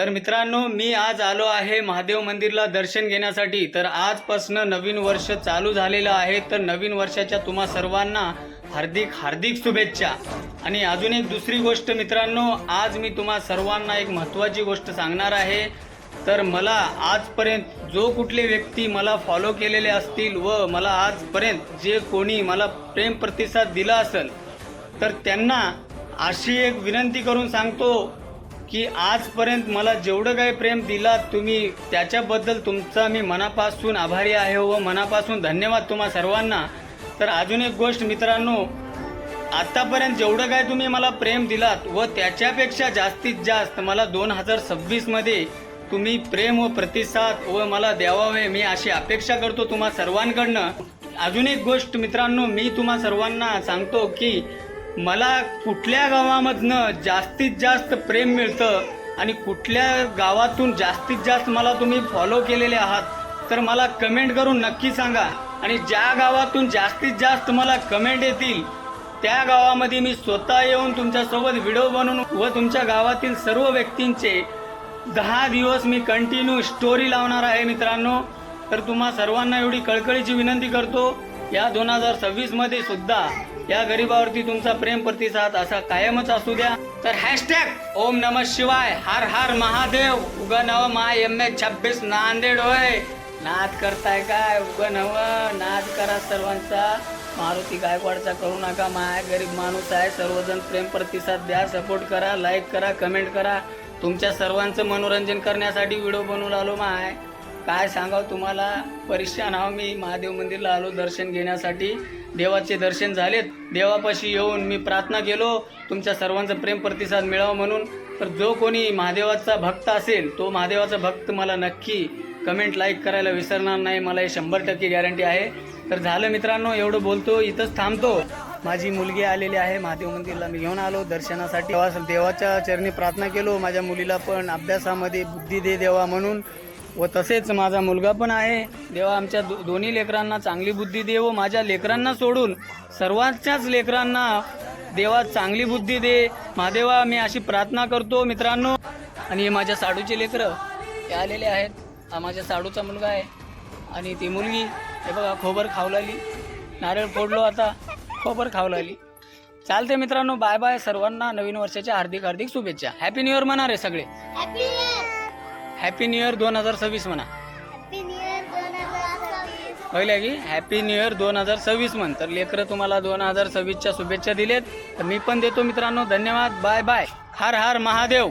तर मित्रांनो मी आज आलो आहे महादेव मंदिरला दर्शन घेण्यासाठी. तर आजपासनं नवीन वर्ष चालू झालेलं आहे. तर नवीन वर्षाच्या तुम्हा सर्वांना हार्दिक हार्दिक शुभेच्छा. आणि अजून एक दुसरी गोष्ट मित्रांनो आज मी तुम्हा सर्वांना एक महत्त्वाची गोष्ट सांगणार आहे. तर मला आजपर्यंत जो कुठले व्यक्ती मला फॉलो केलेले असतील व मला आजपर्यंत जे कोणी मला प्रेम प्रतिसाद दिला असेल तर त्यांना अशी एक विनंती करून सांगतो की आजपर्यंत मला जेवढं काही प्रेम दिला तुम्ही त्याच्याबद्दल तुमचा मी मनापासून आभारी आहे व मनापासून धन्यवाद तुम्हा सर्वांना. तर अजून एक गोष्ट मित्रांनो आत्तापर्यंत जेवढं काय तुम्ही मला प्रेम दिलात व त्याच्यापेक्षा जास्तीत जास्त मला दोन हजार सव्वीसमध्ये तुम्ही प्रेम व प्रतिसाद व मला द्यावावे मी अशी अपेक्षा करतो तुम्हा सर्वांकडनं. अजून एक गोष्ट मित्रांनो मी तुम्हा सर्वांना सांगतो की मला कुठल्या गावामधनं जास्तीत जास्त प्रेम मिळतं आणि कुठल्या गावातून जास्तीत जास्त मला तुम्ही फॉलो केलेले आहात तर मला कमेंट करून नक्की सांगा. आणि ज्या गावातून जास्तीत जास्त मला कमेंट येतील त्या गावामध्ये मी स्वतः येऊन तुमच्यासोबत व्हिडिओ बनवून व तुमच्या गावातील सर्व व्यक्तींचे दहा दिवस मी कंटिन्यू स्टोरी लावणार आहे मित्रांनो. तर तुम्हा सर्वांना एवढी कळकळीची विनंती करतो. या दोन हजार सव्वीसमध्ये सुद्धा या गरीबावरती तुमचा प्रेम प्रतिसाद असा कायमच असू द्या. तर हॅशटॅग ओम नम शिवाय हर हर महादेव उग नव माय एम एच छब्बीस नांदेड होय. नाद करताय काय? उग नव नाद करा सर्वांचा. मारुती गायकवाडचा करू नका माय गरीब माणूस आहे. सर्वजण प्रेम प्रतिसाद द्या सपोर्ट करा लाईक करा कमेंट करा. तुमच्या सर्वांचं मनोरंजन करण्यासाठी व्हिडिओ बनवून आलो माय. काय सांगावं तुम्हाला? परेशान नाव मी महादेव मंदिरला आलो दर्शन घेण्यासाठी. देवाचे दर्शन झालेत. देवापाशी येऊन मी प्रार्थना केलो. तुमच्या सर्वांचा प्रेम प्रतिसाद मिळावा म्हणून. तर जो कोणी महादेवाचा भक्त असेल तो महादेवाचा भक्त मला नक्की कमेंट लाईक करायला विसरणार नाही. मला हे शंभर टक्के गॅरंटी आहे. तर झालं मित्रांनो एवढं बोलतो. इथंच थांबतो. माझी मुलगी आलेली आहे महादेव मंदिरला. मी घेऊन आलो दर्शनासाठी. देवाच्या चरणी प्रार्थना केलो. माझ्या मुलीला पण अभ्यासामध्ये बुद्धी दे देवा म्हणून. व तसेच माझा मुलगा पण आहे. देवा आमच्या दो दोन्ही लेकरांना चांगली बुद्धी दे व माझ्या लेकरांना सोडून सर्वांच्याच लेकरांना देवा चांगली बुद्धी दे. महादेवा मी अशी प्रार्थना करतो मित्रांनो. आणि हे माझ्या साडूचे लेकरं ते आलेले आहेत. हा माझ्या साडूचा मुलगा आहे. आणि ती मुलगी हे बघा खोबर खावलाली नारळ फोडलो आता खोबर खावलाली चालते मित्रांनो बाय बाय सर्वांना नवीन वर्षाच्या हार्दिक हार्दिक शुभेच्छा हॅपी न्यू इयर म्हणा रे सगळे हॅपी न्यू इयर दोन हजार सव्वीस म्हणा. पहिल्या की हॅपी न्यू इयर दोन हजार सव्वीस म्हण. तर लेकरं तुम्हाला दोन हजार सव्वीसच्या शुभेच्छा दिलेत. तर मी पण देतो मित्रांनो. धन्यवाद. बाय बाय हर हर महादेव.